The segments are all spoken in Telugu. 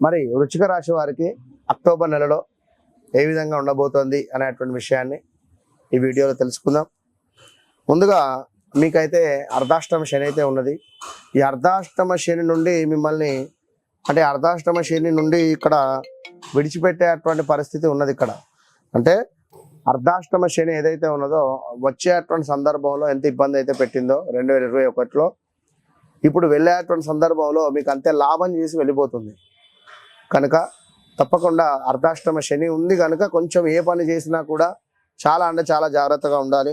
మరి వృచ్చిక రాశి వారికి అక్టోబర్ నెలలో ఏ విధంగా ఉండబోతోంది అనేటువంటి విషయాన్ని ఈ వీడియోలో తెలుసుకుందాం. ముందుగా మీకైతే అర్ధాష్టమ శని అయితే ఉన్నది. ఈ అర్ధాష్టమ శని నుండి మిమ్మల్ని అంటే అర్ధాష్టమ శని నుండి ఇక్కడ విడిచిపెట్టేటువంటి పరిస్థితి ఉన్నది ఇక్కడ. అంటే అర్ధాష్టమ శని ఏదైతే ఉన్నదో వచ్చేటువంటి సందర్భంలో ఎంత ఇబ్బంది అయితే పెట్టిందో రెండు వేల ఇరవై ఒకటిలో. ఇప్పుడు వెళ్ళేటువంటి సందర్భంలో మీకు అంతే లాభం చేసి వెళ్ళిపోతుంది. కనుక తప్పకుండా అర్ధాష్టమ శని ఉంది కనుక కొంచెం ఏ పని చేసినా కూడా చాలా అంటే చాలా జాగ్రత్తగా ఉండాలి.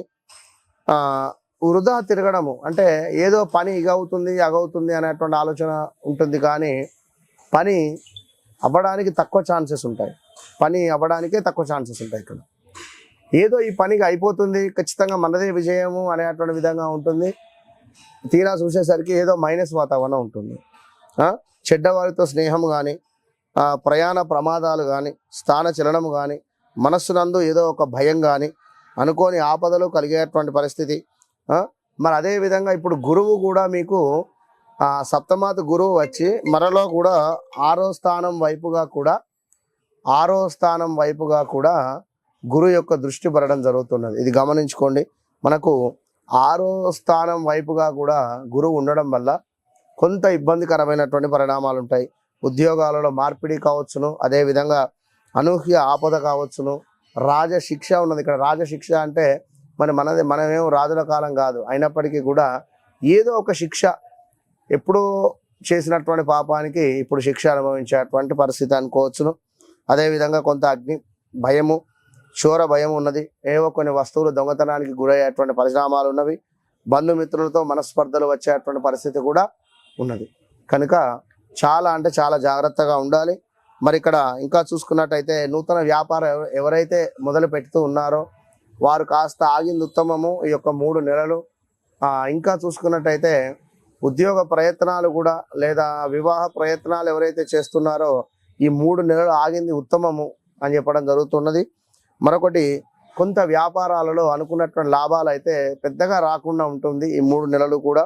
వృధా తిరగడము అంటే ఏదో పని ఇగవుతుంది అగవుతుంది అనేటువంటి ఆలోచన ఉంటుంది కానీ పని అవ్వడానికి తక్కువ ఛాన్సెస్ ఉంటాయి. పని అవ్వడానికే తక్కువ ఛాన్సెస్ ఉంటాయి ఇక్కడ. ఏదో ఈ పనికి అయిపోతుంది ఖచ్చితంగా మనదే విజయము అనేటువంటి విధంగా ఉంటుంది. తీరా చూసేసరికి ఏదో మైనస్ వాతావరణం ఉంటుంది. చెడ్డవారితో స్నేహం కానీ ప్రయాణ ప్రమాదాలు కానీ స్థాన చలనం కానీ మనస్సునందు ఏదో ఒక భయం కానీ అనుకోని ఆపదలు కలిగేటువంటి పరిస్థితి. మరి అదే విధంగా ఇప్పుడు గురువు కూడా మీకు సప్తమాత గురువు వచ్చి మరలో కూడా ఆరో స్థానం వైపుగా కూడా ఆరో స్థానం వైపుగా కూడా గురువు యొక్క దృష్టి పడడం జరుగుతున్నది. ఇది గమనించుకోండి. మనకు ఆరో స్థానం వైపుగా కూడా గురువు ఉండడం వల్ల కొంత ఇబ్బందికరమైనటువంటి పరిణామాలు ఉంటాయి ఉద్యోగాలలో మార్పిడి కావచ్చును అదేవిధంగా అనూహ్య ఆపద కావచ్చును. రాజశిక్ష ఉన్నది. ఇక్కడ రాజశిక్ష అంటే మరి మనది మనమేం రాజుల కాలం కాదు. అయినప్పటికీ కూడా ఏదో ఒక శిక్ష ఎప్పుడో చేసినటువంటి పాపానికి ఇప్పుడు శిక్ష అనుభవించేటువంటి పరిస్థితి అనుకోవచ్చును. అదేవిధంగా కొంత అగ్ని భయము చోర భయం ఉన్నది. ఏవో కొన్ని వస్తువులు దొంగతనానికి గురయ్యేటువంటి పరిణామాలు ఉన్నవి. బంధుమిత్రులతో మనస్పర్ధలు వచ్చేటువంటి పరిస్థితి కూడా ఉన్నది. కనుక చాలా అంటే చాలా జాగ్రత్తగా ఉండాలి. మరి ఇక్కడ ఇంకా చూసుకున్నట్టయితే నూతన వ్యాపారం ఎవరైతే మొదలు పెడుతూ ఉన్నారో వారు కాస్త ఆగింది ఉత్తమము ఈ యొక్క మూడు నెలలు. ఇంకా చూసుకున్నట్టయితే ఉద్యోగ ప్రయత్నాలు కూడా లేదా వివాహ ప్రయత్నాలు ఎవరైతే చేస్తున్నారో ఈ మూడు నెలలు ఆగింది ఉత్తమము అని చెప్పడం జరుగుతున్నది. మరొకటి కొంత వ్యాపారాలలో అనుకున్నటువంటి లాభాలు అయితే పెద్దగా రాకుండా ఉంటుంది ఈ మూడు నెలలు కూడా.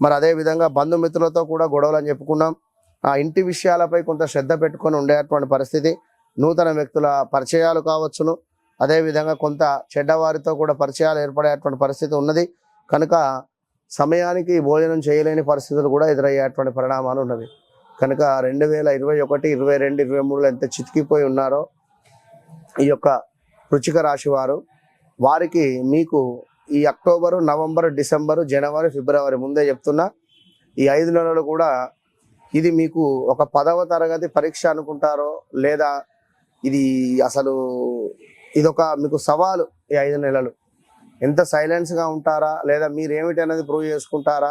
మరి అదే విధంగా బంధుమిత్రులతో కూడా గొడవలు అని చెప్పుకున్నాం. ఆ ఇంటి విషయాలపై కొంత శ్రద్ధ పెట్టుకొని ఉండేటువంటి పరిస్థితి. నూతన వ్యక్తుల పరిచయాలు కావచ్చును. అదేవిధంగా కొంత చెడ్డవారితో కూడా పరిచయాలు ఏర్పడేటువంటి పరిస్థితి ఉన్నది. కనుక సమయానికి భోజనం చేయలేని పరిస్థితులు కూడా ఎదురయ్యేటువంటి పరిణామాలు ఉన్నవి. కనుక రెండు వేల ఇరవై ఒకటి ఇరవై రెండు ఇరవై మూడులో ఎంత చితికిపోయి ఉన్నారో ఈ యొక్క రుచిక రాశి వారు వారికి మీకు ఈ అక్టోబరు నవంబర్ డిసెంబరు జనవరి ఫిబ్రవరి ముందే చెప్తున్నా. ఈ ఐదు నెలలు కూడా ఇది మీకు ఒక పదవ తరగతి పరీక్ష అనుకుంటారో లేదా ఇది అసలు ఇదొక మీకు సవాలు ఈ ఐదు నెలలు. ఎంత సైలెన్స్గా ఉంటారా? లేదా మీరు ఏమిటి అనేది ప్రూవ్ చేసుకుంటారా?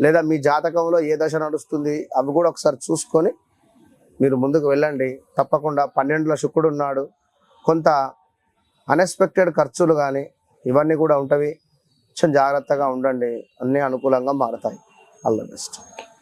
లేదా మీ జాతకంలో ఏ దశ నడుస్తుంది? అవి కూడా ఒకసారి చూసుకొని మీరు ముందుకు వెళ్ళండి. తప్పకుండా పన్నెండులో శుక్రుడు ఉన్నాడు. కొంత అన్ఎక్స్పెక్టెడ్ ఖర్చులు కానీ ఇవన్నీ కూడా ఉంటవి. కొంచెం జాగ్రత్తగా ఉండండి. అన్నీ అనుకూలంగా మారతాయి. All the best